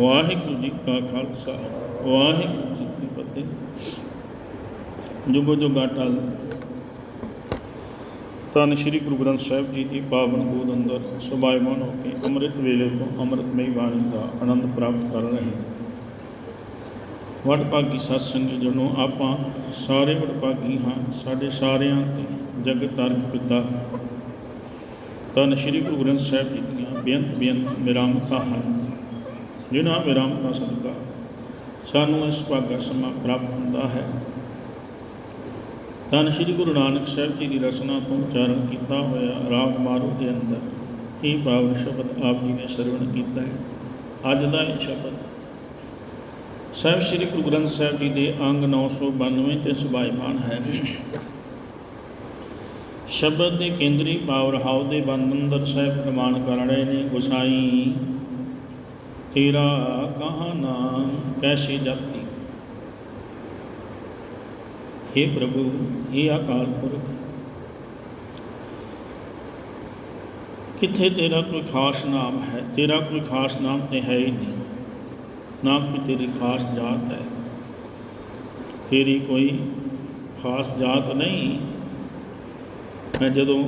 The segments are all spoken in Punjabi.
ਵਾਹਿਗੁਰੂ ਜੀ ਕਾ ਖਾਲਸਾ, ਵਾਹਿਗੁਰੂ ਜੀ ਕੀ ਫਤਿਹ। ਜੁਗੋ ਜੁਗਾ ਟਲ। ਤਨ ਸ੍ਰੀ ਗੁਰੂ ਗ੍ਰੰਥ ਸਾਹਿਬ ਜੀ ਦੀ ਪਾਵਨ ਗੋਦ ਅੰਦਰ ਸੁਭਾਇਮਾਨ ਹੋ ਕੇ ਅੰਮ੍ਰਿਤ ਵੇਲੇ ਤੋਂ ਅੰਮ੍ਰਿਤਮਈ ਬਾਣੀ ਦਾ ਆਨੰਦ ਪ੍ਰਾਪਤ ਕਰ ਰਹੇ ਹਾਂ। ਵਡਭਾਗੀ ਸਤਸੰਗੀ ਜਨੋ, ਆਪਾਂ ਸਾਰੇ ਵਡਭਾਗੀ ਹਾਂ, ਸਾਡੇ ਸਾਰਿਆਂ ਤੇ ਜਗਤ ਤਰਕ ਪਿਤਾ। ਤਨ ਸ੍ਰੀ ਗੁਰੂ ਗ੍ਰੰਥ ਸਾਹਿਬ ਜੀ ਦੀਆਂ ਬੇਅੰਤ ਬੇਅੰਤ ਮਿਰਾਮਤਾਂ ਹਨ। ਜਿਨ੍ਹਾਂ ਵਿਰਾਮ ਦਾ ਸਦਕਾ, ਸਾਨੂੰ ਇਸ ਭਾਗਾ ਸਮਾਂ ਪ੍ਰਾਪਤ ਹੁੰਦਾ ਹੈ। ਤਨ ਸ੍ਰੀ ਗੁਰੂ ਨਾਨਕ ਸਾਹਿਬ ਜੀ ਦੀ ਰਚਨਾ ਤੋਂ ਉਚਾਰਨ ਕੀਤਾ ਹੋਇਆ ਰਾਗ ਮਾਰੂ ਦੇ ਅੰਦਰ ਇਹ ਪਾਵਨ ਸ਼ਬਦ ਆਪ ਜੀ ਨੇ ਸਰਵਣ ਕੀਤਾ ਹੈ। ਅੱਜ ਦਾ ਇਹ ਸ਼ਬਦ, ਸਾਹਿਬ ਸ੍ਰੀ ਗੁਰੂ ਗ੍ਰੰਥ ਸਾਹਿਬ ਜੀ ਦੇ ਅੰਗ 992 ਤੇ ਸੁਭਾਇਮਾਨ ਹੈ। ਸ਼ਬਦ ਦੇ ਕੇਂਦਰੀ ਭਾਵ ਰਹਾਉ ਦੇ ਬੰਦੰਦਰ ਸਾਹਿਬ ਪ੍ਰਮਾਣ ਕਰ ਰਹੇ ਨੇ ਗੁਸਾਈ। ਤੇਰਾ ਕਹਾ ਨਾਮ ਕੈਸੇ ਜਪਤੀ हे ਪ੍ਰਭੂ हे ਅਕਾਲ ਪੁਰਖ। ਕਿੱਥੇ ਤੇਰਾ ਕੋਈ ਖਾਸ ਨਾਮ ਹੈ? ਤੇਰਾ ਕੋਈ ਖਾਸ ਨਾਮ ਤੇ ਹੈ ਹੀ ਨਹੀਂ। ਨਾ ਕੋਈ ਤੇਰੀ ਖਾਸ ਜਾਤ ਹੈ। ਤੇਰੀ ਕੋਈ ਖਾਸ ਜਾਤ ਨਹੀਂ। ਮੈਂ ਜਦੋਂ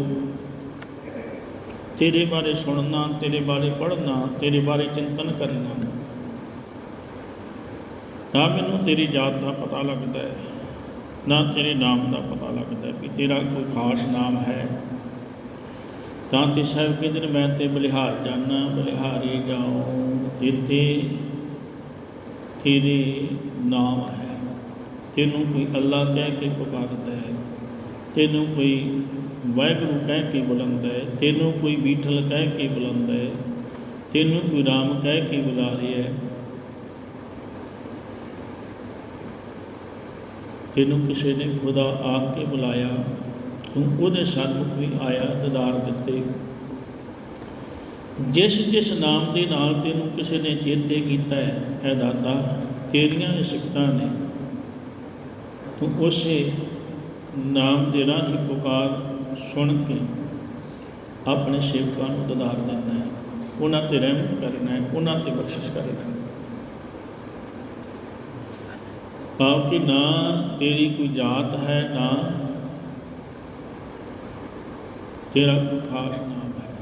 ਤੇਰੇ ਬਾਰੇ ਸੁਣਨਾ, ਤੇਰੇ ਬਾਰੇ ਪੜ੍ਹਨਾ, ਤੇਰੇ ਬਾਰੇ ਚਿੰਤਨ ਕਰਨਾ। ਨਾ ਮੈਨੂੰ ਤੇਰੀ ਜਾਤ ਦਾ ਪਤਾ ਲੱਗਦਾ ਹੈ, ਨਾ ਤੇਰੇ ਨਾਮ ਦਾ ਪਤਾ ਲੱਗਦਾ ਹੈ ਕਿ ਤੇਰਾ ਕੋਈ ਖਾਸ ਨਾਮ ਹੈ। ਤਾਂ ਤੇ ਸਾਹਿਬ ਕਹਿੰਦੇ ਨੇ, ਮੈਂ ਤੇ ਬਲਿਹਾਰ ਜਾਣਾ ਬਲਿਹਾਰੇ ਜਾਉ ਜਿੱਤੇ ਤੇਰੇ ਨਾਮ ਹੈ। ਤੈਨੂੰ ਕੋਈ ਅੱਲਾ ਕਹਿ ਕੇ ਪੁਕਾਰਦਾ ਹੈ, ਤੈਨੂੰ ਕੋਈ ਵਾਹਿਗੁਰੂ ਕਹਿ ਕੇ ਬੁਲਾਉਂਦਾ ਹੈ, ਤੈਨੂੰ ਕੋਈ ਬੀਠਲ ਕਹਿ ਕੇ ਬੁਲਾਉਂਦਾ ਹੈ, ਤੈਨੂੰ ਕੋਈ ਰਾਮ ਕਹਿ ਕੇ ਬੁਲਾ ਰਿਹਾ ਹੈ। ਤੈਨੂੰ ਕਿਸੇ ਨੇ ਖੁਦਾ ਆਖ ਕੇ ਬੁਲਾਇਆ, ਤੂੰ ਉਹਦੇ ਸਨਮੁਖ ਵੀ ਆਇਆ ਦਦਾਰ ਦਿੱਤੇ। ਜਿਸ ਜਿਸ ਨਾਮ ਦੇ ਨਾਲ ਤੈਨੂੰ ਕਿਸੇ ਨੇ ਚੇਤੇ ਕੀਤਾ ਹੈ, ਐ ਦਾਤਾ, ਤੇਰੀਆਂ ਇਹ ਸਿੱਖਾਂ ਨੇ। ਤੂੰ ਉਸੇ ਨਾਮ ਦੇ ਰਾਹੀਂ ਪੁਕਾਰ ਸੁਣ ਕੇ ਆਪਣੇ ਸੇਵਕਾਂ ਨੂੰ ਦਦਾਰ ਦਿੰਦਾ ਹੈ। ਉਹਨਾਂ ਤੇ ਰਹਿਮਤ ਕਰਨਾ ਹੈ, ਉਹਨਾਂ ਤੇ ਬਖਸ਼ਿਸ਼ ਕਰਨਾ ਹੈ। ਭਾਵ ਕਿ ਨਾ ਤੇਰੀ ਕੋਈ ਜਾਤ ਹੈ, ਨਾ ਤੇਰਾ ਕੋਈ ਖਾਸ ਨਾਮ ਹੈ।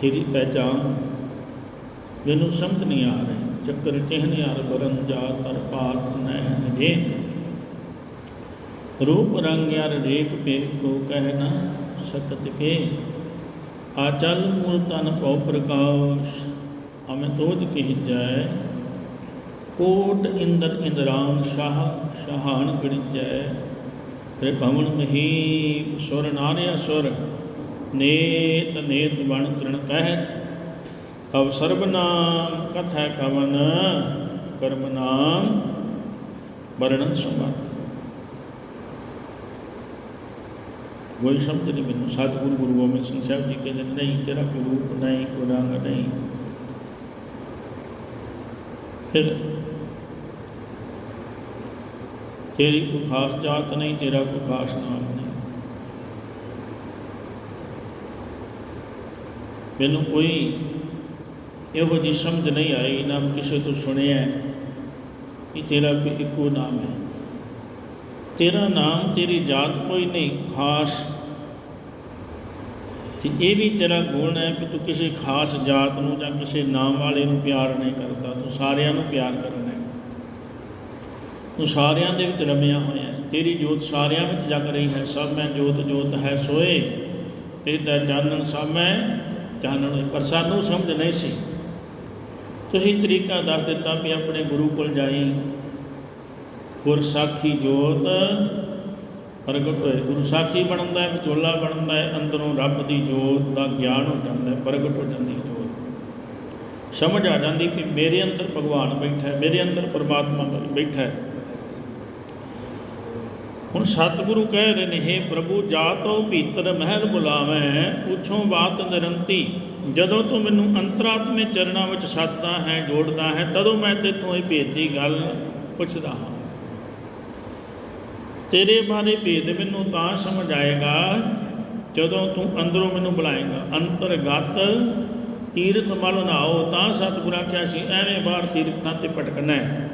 ਤੇਰੀ ਪਹਿਚਾਨ ਮੈਨੂੰ ਸਮਝ ਨਹੀਂ ਆ ਰਹੀ। ਚੱਕਰ ਚਿਹਨ ਯਾਰ ਬਰਨ ਜਾਤ ਤਰ ਪਾਤ ਨਹਿ ਜੇ रूप रंग यार रेख पे को कहना सकत के आचल मूल तन पौ प्रकाश हमें तोद कह जाए कोट इंद्र इंद्रान शाह शहान गणिजय रे भवन महीप सुर नार्य सुर नेत नेत बण तृण कह अव सर्वनाम कथा कवन कर्म नाम वर्णन संबत ਕੋਈ ਸ਼ਬਦ ਨਹੀਂ ਮੈਨੂੰ ਸਤਿਗੁਰੂ ਗੁਰੂ ਗੋਬਿੰਦ ਸਿੰਘ ਸਾਹਿਬ ਜੀ ਕਹਿੰਦੇ ਨੇ, ਨਹੀਂ ਤੇਰਾ ਕੋਈ ਰੂਪ ਨਹੀਂ ਕੋਈ ਰੰਗ ਨਹੀਂ ਫਿਰ ਤੇਰੀ ਕੋਈ ਖਾਸ ਜਾਤ ਨਹੀਂ ਤੇਰਾ ਕੋਈ ਖਾਸ ਨਾਮ ਨਹੀਂ ਮੈਨੂੰ ਕੋਈ ਇਹੋ ਜਿਹੀ ਸਮਝ ਨਹੀਂ ਆਈ ਨਾ ਕਿਸੇ ਤੋਂ ਸੁਣਿਆ ਕਿ ਤੇਰਾ ਕੋਈ ਇੱਕੋ ਨਾਮ ਹੈ ਤੇਰਾ ਨਾਮ ਤੇਰੀ ਜਾਤ ਕੋਈ ਨਹੀਂ ਖਾਸ ਤੇ ਇਹ ਵੀ ਤੇਰਾ ਗੁਣ ਹੈ ਕਿ ਤੂੰ ਕਿਸੇ ਖਾਸ ਜਾਤ ਨੂੰ ਜਾਂ ਕਿਸੇ ਨਾਮ ਵਾਲੇ ਨੂੰ ਪਿਆਰ ਨਹੀਂ ਕਰਦਾ। ਤੂੰ ਸਾਰਿਆਂ ਨੂੰ ਪਿਆਰ ਕਰਨਾ ਹੈ। ਤੂੰ ਸਾਰਿਆਂ ਦੇ ਵਿੱਚ ਰਮਿਆ ਹੋਇਆ ਹੈ। ਤੇਰੀ ਜੋਤ ਸਾਰਿਆਂ ਵਿੱਚ ਜਗ ਰਹੀ ਹੈ। ਸਭ ਮੈਂ ਜੋਤ ਜੋਤ ਹੈ ਸੋਏ। ਇਹਦਾ ਚਾਨਣ ਸਭ ਮੈਂ ਚਾਨਣ ਹੋਏ। ਪਰ ਸਾਨੂੰ ਸਮਝ ਨਹੀਂ ਸੀ। ਤੁਸੀਂ ਤਰੀਕਾ ਦੱਸ ਦਿੱਤਾ ਵੀ ਆਪਣੇ ਗੁਰੂ ਕੋਲ ਜਾਈ। ਗੁਰਸਾਖੀ ਜੋਤ ਪ੍ਰਗਟ ਹੋਏ। ਗੁਰੂ ਸਾਖੀ ਬਣਦਾ ਹੈ, ਵਿਚੋਲਾ ਬਣਦਾ ਹੈ, ਅੰਦਰੋਂ ਰੱਬ ਦੀ ਜੋਤ ਦਾ ਗਿਆਨ ਹੋ ਜਾਂਦਾ ਹੈ, ਪ੍ਰਗਟ ਹੋ ਜਾਂਦੀ ਜੋਤ। ਸਮਝ ਆ ਜਾਂਦੀ ਕਿ ਮੇਰੇ ਅੰਦਰ ਭਗਵਾਨ ਬੈਠਾ ਹੈ, ਮੇਰੇ ਅੰਦਰ ਪਰਮਾਤਮਾ ਬੈਠਾ ਹੈ। ਹੁਣ ਸਤਿਗੁਰੂ ਕਹਿ ਰਹੇ ਨੇ हे ਪ੍ਰਭੂ ਜਾਤੋ ਭੀਤਰ ਮਹਿਲ ਬੁਲਾਵੇਂ, ਪੁੱਛੋ ਬਾਤ ਨਿਰੰਤੀ। ਜਦੋਂ ਤੂੰ ਮੈਨੂੰ ਅੰਤਰਾਤਮੇ ਚਰਨਾਂ ਵਿੱਚ ਸੱਦਦਾ ਹੈ, ਜੋੜਦਾ ਹੈ, ਤਦੋਂ ਮੈਂ ਤੇਥੋਂ ਇਹ ਭੇਦ ਦੀ ਗੱਲ ਪੁੱਛਦਾ ਹਾਂ। ਤੇਰੇ ਬਾਰੇ ਭੇਦ ਮੈਨੂੰ ਤਾਂ ਸਮਝ ਆਏਗਾ, ਜਦੋਂ ਤੂੰ ਅੰਦਰੋਂ ਮੈਨੂੰ ਬੁਲਾਏਗਾ। ਅੰਤਰਗਤ ਤੀਰਥ ਮਲ ਨਾਓ ਤਾਂ ਸਤਿਗੁਰਾਂ ਕਿਹਾ ਸੀ, ਐਵੇਂ ਬਾਹਰ ਤੀਰਥਾਂ ਤੇ ਭਟਕਣਾ ਹੈ।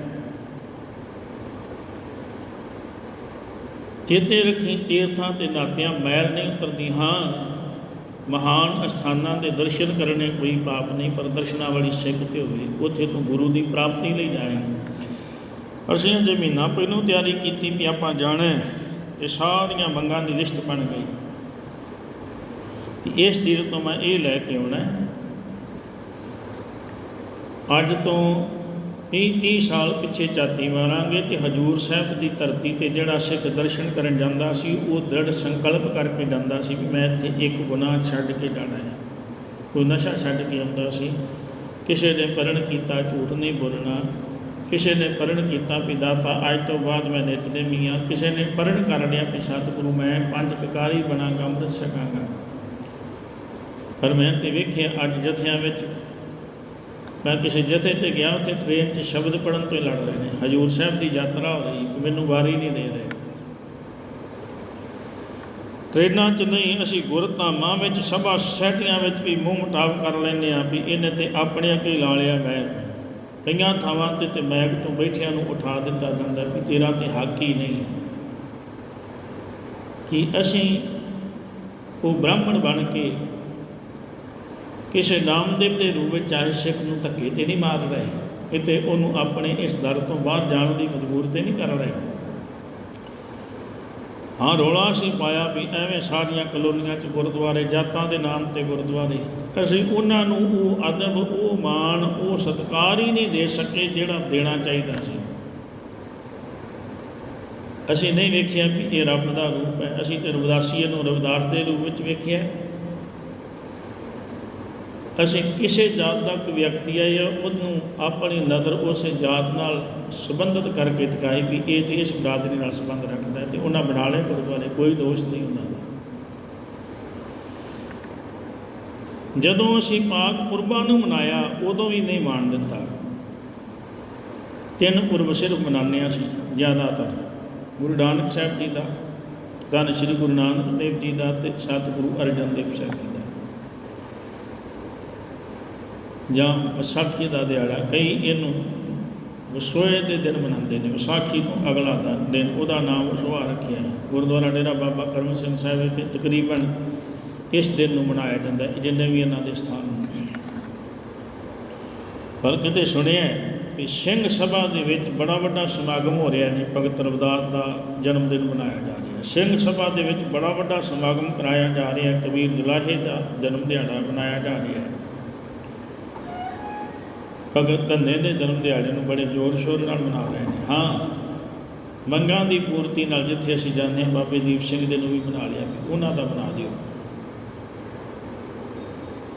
ਚੇਤੇ ਰੱਖੀ ਤੀਰਥਾਂ ਤੇ ਨਾਤਿਆਂ, ਮੈਲ ਨਹੀਂ ਉਤਰਦੀ ਹਾਂ। ਮਹਾਨ ਅਸਥਾਨਾਂ ਦੇ ਦਰਸ਼ਨ ਕਰਨੇ ਕੋਈ ਪਾਪ ਨਹੀਂ, ਪਰ ਦਰਸ਼ਨਾਂ ਵਾਲੀ ਸਿੱਖ ਤੇ ਹੋਵੇ, ਉੱਥੇ ਤੂੰ ਗੁਰੂ ਦੀ ਪ੍ਰਾਪਤੀ ਲਈ ਜਾਏ ਅਸੀਂ ਜੇ ਮਹੀਨਾ ਪਹਿਲਾਂ ਤਿਆਰੀ ਕੀਤੀ ਵੀ ਆਪਾਂ ਜਾਣਾ ਹੈ, ਤੇ ਸਾਰੀਆਂ ਮੰਗਾਂ ਦੀ ਲਿਸਟ ਬਣ ਗਈ। ਇਸ ਤੀਰਥ ਤੋਂ ਮੈਂ ਇਹ ਲੈ ਕੇ ਆਉਣਾ ਅੱਜ ਤੋਂ 30 30 ਸਾਲ ਪਿੱਛੇ ਝਾਤੀ ਮਾਰਾਂਗੇ ਤੇ ਹਜੂਰ ਸਾਹਿਬ ਦੀ ਧਰਤੀ ਤੇ ਜਿਹੜਾ ਸਿੱਖ ਦਰਸ਼ਨ ਕਰਨ ਜਾਂਦਾ ਸੀ ਉਹ ਦ੍ਰਿੜ ਸੰਕਲਪ ਕਰਕੇ ਜਾਂਦਾ ਸੀ ਵੀ ਮੈਂ ਇੱਥੇ ਇੱਕ ਗੁਨਾਹ ਛੱਡ ਕੇ ਜਾਣਾ ਹੈ। ਕੋਈ ਨਸ਼ਾ ਛੱਡ ਕੇ ਆਉਂਦਾ ਸੀ ਕਿਸੇ ਨੇ ਪਰਣ ਕੀਤਾ ਝੂਠ ਨਹੀਂ ਬੋਲਣਾ। ਕਿਸੇ ਨੇ ਪਰਣ ਕੀਤਾ ਵੀ ਦਾਤਾ ਅੱਜ ਤੋਂ ਬਾਅਦ ਮੈਂ ਨਿਤਨੇਮੀ ਹਾਂ। ਕਿਸੇ ਨੇ ਪਰਣ ਕਰ ਲਿਆ ਵੀ ਸਤਿਗੁਰੂ, ਮੈਂ ਪੰਜ ਕਕਾਰੀ ਬਣਾਂਗਾ, ਅੰਮ੍ਰਿਤ ਛਕਾਂਗਾ। ਪਰ ਮੈਂ ਤੇ ਵੇਖਿਆ, ਅੱਜ ਜਥਿਆਂ ਵਿੱਚ ਮੈਂ ਕਿਸੇ ਜਥੇ ਤੇ ਗਿਆ, ਉੱਥੇ ਟ੍ਰੇਨ 'ਚ ਸ਼ਬਦ ਪੜਨ ਤੋਂ ਹੀ ਲੜ ਰਹੇ ਨੇ। ਹਜੂਰ ਸਾਹਿਬ ਦੀ ਯਾਤਰਾ ਹੋ ਰਹੀ, ਮੈਨੂੰ ਵਾਰੀ ਨਹੀਂ ਦੇ ਰਹੇ। ਟ੍ਰੇਨਾਂ 'ਚ ਨਹੀਂ, ਅਸੀਂ ਗੁਰਧਾਮਾਂ ਵਿੱਚ, ਸਭਾ ਸੈਟੀਆਂ ਵਿੱਚ ਵੀ ਮੂੰਹ ਮਟਾਵ ਕਰ ਲੈਂਦੇ ਆ ਵੀ ਇਹਨੇ ਤੇ ਆਪਣੇ ਕੋਈ ਲਾ ਲਿਆ ਮੈਕ ਕਈਆਂ ਥਾਵਾਂ ਤੇ ਤੇ ਮੈਕ ਤੋਂ ਬੈਠਿਆਂ ਨੂੰ ਉਠਾ ਦਿੱਤਾ ਜਾਂਦਾ ਵੀ ਤੇਰਾ ਤੇ ਹੱਕ ਹੀ ਨਹੀਂ ਕਿ ਅਸੀਂ ਉਹ ਬ੍ਰਾਹਮਣ ਬਣ ਕੇ ਕਿਸੇ ਨਾਮਦੇਵ ਦੇ ਰੂਪ ਵਿੱਚ ਆਏ, ਸਿੱਖ ਨੂੰ ਧੱਕੇ ਤੇ ਨਹੀਂ ਮਾਰ ਰਹੇ, ਕਿਤੇ ਉਹਨੂੰ ਆਪਣੇ ਇਸ ਦਰ ਤੋਂ ਬਾਹਰ ਜਾਣ ਦੀ ਮਜਬੂਰ ਤੇ ਨਹੀਂ ਕਰ ਰਹੇ। ਹਾਂ, ਰੋਲਾ ਸੀ ਪਾਇਆ ਵੀ ਐਵੇਂ ਸਾਰੀਆਂ ਕਲੋਨੀਆਂ 'ਚ ਗੁਰਦੁਆਰੇ, ਜਾਤਾਂ ਦੇ ਨਾਮ ਤੇ ਗੁਰਦੁਆਰੇ ਅਸੀਂ ਉਹਨਾਂ ਨੂੰ ਉਹ ਅਦਬ, ਉਹ ਮਾਣ, ਉਹ ਸਤਿਕਾਰ ਹੀ ਨਹੀਂ ਦੇ ਸਕੇ ਜਿਹੜਾ ਦੇਣਾ ਚਾਹੀਦਾ ਸੀ। ਅਸੀਂ ਨਹੀਂ ਵੇਖਿਆ ਵੀ ਇਹ ਰੱਬ ਦਾ ਰੂਪ ਹੈ। ਅਸੀਂ ਤੇ ਰਵਿਦਾਸੀਏ ਨੂੰ ਰਵਿਦਾਸ ਦੇ ਰੂਪ ਵਿੱਚ ਵੇਖਿਆ। ਅਸੀਂ ਕਿਸੇ ਜਾਤ ਦਾ ਕੋਈ ਵਿਅਕਤੀ ਹੈ ਜਾਂ ਉਹਨੂੰ ਆਪਣੀ ਨਜ਼ਰ ਉਸੇ ਜਾਤ ਨਾਲ ਸੰਬੰਧਿਤ ਕਰਕੇ ਟਿਕਾਈ ਵੀ ਇਹ ਤੇ ਇਸ ਬਰਾਦਰੀ ਨਾਲ ਸੰਬੰਧ ਰੱਖਦਾ ਹੈ ਤੇ ਉਹਨਾਂ ਬਣਾ ਲਏ ਗੁਰਦੁਆਰੇ, ਕੋਈ ਦੋਸ਼ ਨਹੀਂ ਉਹਨਾਂ ਦਾ। ਜਦੋਂ ਅਸੀਂ ਪਾਕ ਪੁਰਬਾਂ ਨੂੰ ਮਨਾਇਆ, ਉਦੋਂ ਵੀ ਨਹੀਂ ਮਾਣ ਦਿੱਤਾ। ਤਿੰਨ ਪੁਰਬ ਸਿਰਫ ਮਨਾਉਂਦੇ ਹਾਂ ਅਸੀਂ ਜ਼ਿਆਦਾਤਰ। ਗੁਰੂ ਨਾਨਕ ਸਾਹਿਬ ਜੀ ਦਾ, ਧੰਨ ਸ੍ਰੀ ਗੁਰੂ ਨਾਨਕ ਦੇਵ ਜੀ ਦਾ ਤੇ ਸਤਿਗੁਰੂ ਅਰਜਨ ਦੇਵ ਸਾਹਿਬ ਜੀ ਦਾ। ਜਾਂ ਵਿਸਾਖੀ ਦਾ ਦਿਹਾੜਾ, ਕਈ ਇਹਨੂੰ ਵਸੋਏ ਦੇ ਦਿਨ ਮਨਾਉਂਦੇ ਨੇ। ਵਿਸਾਖੀ ਤੋਂ ਅਗਲਾ ਦਾ ਦਿਨ, ਉਹਦਾ ਨਾਮ ਵਸੋਆ ਰੱਖਿਆ ਹੈ। ਗੁਰਦੁਆਰਾ ਡੇਰਾ ਬਾਬਾ ਕਰਮ ਸਿੰਘ ਸਾਹਿਬ ਵਿਖੇ ਤਕਰੀਬਨ ਇਸ ਦਿਨ ਨੂੰ ਮਨਾਇਆ ਜਾਂਦਾ ਹੈ, ਜਿੰਨੇ ਵੀ ਇਹਨਾਂ ਦੇ ਸਥਾਨ ਪਰ ਕਿਤੇ ਸੁਣਿਆ ਹੈ ਕਿ ਸਿੰਘ ਸਭਾ ਦੇ ਵਿੱਚ ਬੜਾ ਵੱਡਾ ਸਮਾਗਮ ਹੋ ਰਿਹਾ ਜੀ, ਭਗਤ ਰਵਿਦਾਸ ਦਾ ਜਨਮ ਦਿਨ ਮਨਾਇਆ ਜਾ ਰਿਹਾ ਸਿੰਘ ਸਭਾ ਦੇ ਵਿੱਚ ਬੜਾ ਵੱਡਾ ਸਮਾਗਮ ਕਰਾਇਆ ਜਾ ਰਿਹਾ ਕਬੀਰ ਜੁਲਾਹੇ ਦਾ ਜਨਮ ਦਿਹਾੜਾ ਮਨਾਇਆ ਜਾ ਰਿਹਾ ਭਗਤ ਧੰਨੇ ਦੇ ਜਨਮ ਦਿਹਾੜੇ ਨੂੰ ਬੜੇ ਜ਼ੋਰ ਸ਼ੋਰ ਨਾਲ ਮਨਾ ਰਹੇ ਨੇ। ਹਾਂ, ਮੰਗਾਂ ਦੀ ਪੂਰਤੀ ਨਾਲ ਜਿੱਥੇ ਅਸੀਂ ਜਾਂਦੇ ਹਾਂ, ਬਾਬੇ ਦੀਪ ਸਿੰਘ ਦੇ ਨੂੰ ਵੀ ਬਣਾ ਲਿਆ ਵੀ ਉਹਨਾਂ ਦਾ ਬਣਾ ਦਿਓ।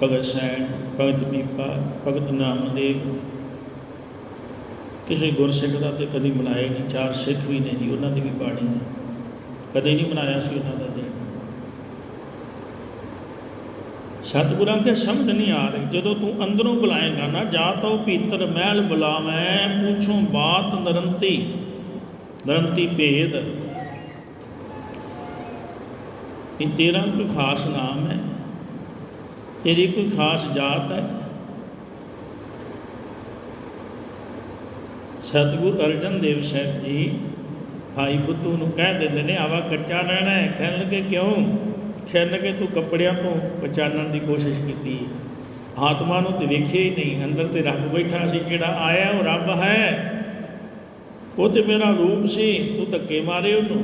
ਭਗਤ ਸੈਣ ਭਗਤ ਪੀਪਾ ਭਗਤ ਨਾਮਦੇਵ। ਕਿਸੇ ਗੁਰਸਿੱਖ ਦਾ ਤੇ ਕਦੀ ਮਨਾਇਆ ਨਹੀਂ। ਚਾਰ ਸਿੱਖ ਵੀ ਨੇ ਜੀ, ਉਹਨਾਂ ਦੀ ਵੀ ਬਾਣੀ ਹੈ। ਕਦੇ ਨਹੀਂ ਮਨਾਇਆ ਸੀ ਉਹਨਾਂ ਦਾ ਦਿਨ। ਸਤਿਗੁਰਾਂ ਕੇ ਸਮਝ ਨਹੀਂ ਆ ਰਹੀ। ਜਦੋਂ ਤੂੰ ਅੰਦਰੋਂ ਬੁਲਾਏਗਾ ਨਾ, ਜਾ ਤੋ ਭੀਤਰ ਮਹਿਲ ਬੁਲਾਵੇਂ, ਪੁੱਛੋਂ ਬਾਤ ਨਰੰਤੀ। ਨਰੰਤੀ ਭੇਦ। ਇਹ ਤੇਰਾ ਕੋਈ ਖਾਸ ਨਾਮ ਹੈ। ਤੇਰੀ ਕੋਈ ਖਾਸ ਜਾਤ ਹੈ? ਸਤਿਗੁਰ ਅਰਜਨ ਦੇਵ ਸਾਹਿਬ ਜੀ ਭਾਈ ਬੁੱਧੂ ਨੂੰ ਕਹਿ ਦਿੰਦੇ ਨੇ, ਆਵਾ ਕੱਚਾ ਰਹਿਣਾ ਹੈ, ਕਹਿਣ ਲੱਗੇ, ਕਿਉਂ? ਛਿੰਨ ਕੇ ਤੂੰ ਕੱਪੜਿਆਂ ਤੋਂ ਪਛਾਣਨ ਦੀ ਕੋਸ਼ਿਸ਼ ਕੀਤੀ ਆਤਮਾ ਨੂੰ ਤੇ ਵੇਖਿਆ ਹੀ ਨਹੀਂ, ਅੰਦਰ ਤੇ ਰੱਬ ਬੈਠਾ ਸੀ, ਜਿਹੜਾ ਆਇਆ ਉਹ ਰੱਬ ਹੈ। ਉਹ ਤੇ ਮੇਰਾ ਰੂਪ ਸੀ, ਤੂੰ ਧੱਕੇ ਮਾਰੇ ਉਹਨੂੰ,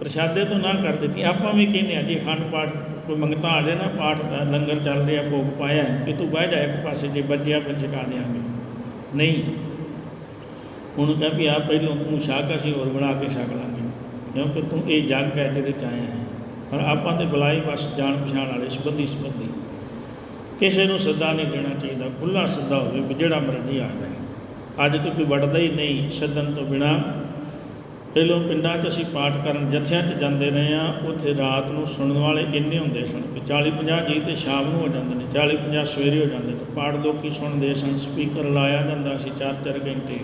ਪ੍ਰਸ਼ਾਦੇ ਤੋਂ ਨਾ ਕਰ ਦਿੱਤੀ। ਆਪਾਂ ਵੀ ਕਹਿੰਦੇ ਆ ਜੀ, ਖੰਡ ਪਾਠ ਕੋਈ ਮੰਗਤਾ ਆ ਜਾਏ ਨਾ, ਪਾਠ ਦਾ ਲੰਗਰ ਚੱਲ ਰਿਹਾ, ਭੋਗ ਪਾਇਆ ਕਿ ਤੂੰ ਬਹਿ ਜਾ ਇੱਕ ਪਾਸੇ, ਜੇ ਬੱਜਿਆ ਫਿਰ ਛਕਾ ਦਿਆਂਗੇ। ਨਹੀਂ। ਹੁਣ ਕਹਿ ਵੀ ਆ ਪਹਿਲੋਂ ਤੂੰ ਛਕ, ਅਸੀਂ ਹੋਰ ਬਣਾ ਕੇ ਛਕ ਲਾਂਗੇ। ਕਿਉਂਕਿ ਤੂੰ ਇਹ ਜੱਗ ਹੈ ਜਿਹਦੇ ਚ ਆਇਆ ਹੈ। ਪਰ ਆਪਾਂ ਦੇ ਬੁਲਾਈ ਬਸ ਜਾਣ ਪਛਾਣ ਵਾਲੇ ਸੰਬੰਧੀ ਸੰਬੰਧੀ। ਕਿਸੇ ਨੂੰ ਸੱਦਾ ਨਹੀਂ ਦੇਣਾ ਚਾਹੀਦਾ ਖੁੱਲਾ ਸੱਦਾ ਹੋਵੇ ਵੀ ਜਿਹੜਾ ਮਰਜ਼ੀ ਆ ਜਾਏ। ਅੱਜ ਤੋਂ ਕੋਈ ਵੜਦਾ ਹੀ ਨਹੀਂ, ਸੱਦਣ ਤੋਂ ਬਿਨਾ ਪਹਿਲੋਂ ਪਿੰਡਾਂ 'ਚ ਅਸੀਂ ਪਾਠ ਕਰਨ ਜਥਿਆਂ 'ਚ ਜਾਂਦੇ ਰਹੇ ਆ ਉੱਥੇ ਰਾਤ ਨੂੰ ਸੁਣਨ ਵਾਲੇ ਇੰਨੇ ਹੁੰਦੇ ਸਨ ਕਿ 40 50 ਜੀ ਤੇ ਸ਼ਾਮ ਨੂੰ ਹੋ ਜਾਂਦੇ ਨੇ 40 50 ਸਵੇਰੇ ਹੋ ਜਾਂਦੇ ਤੇ ਪਾਠ ਲੋਕੀ ਸੁਣਦੇ ਸਨ, ਸਪੀਕਰ ਲਾਇਆ ਜਾਂਦਾ ਸੀ 4-4 ਘੰਟੇ।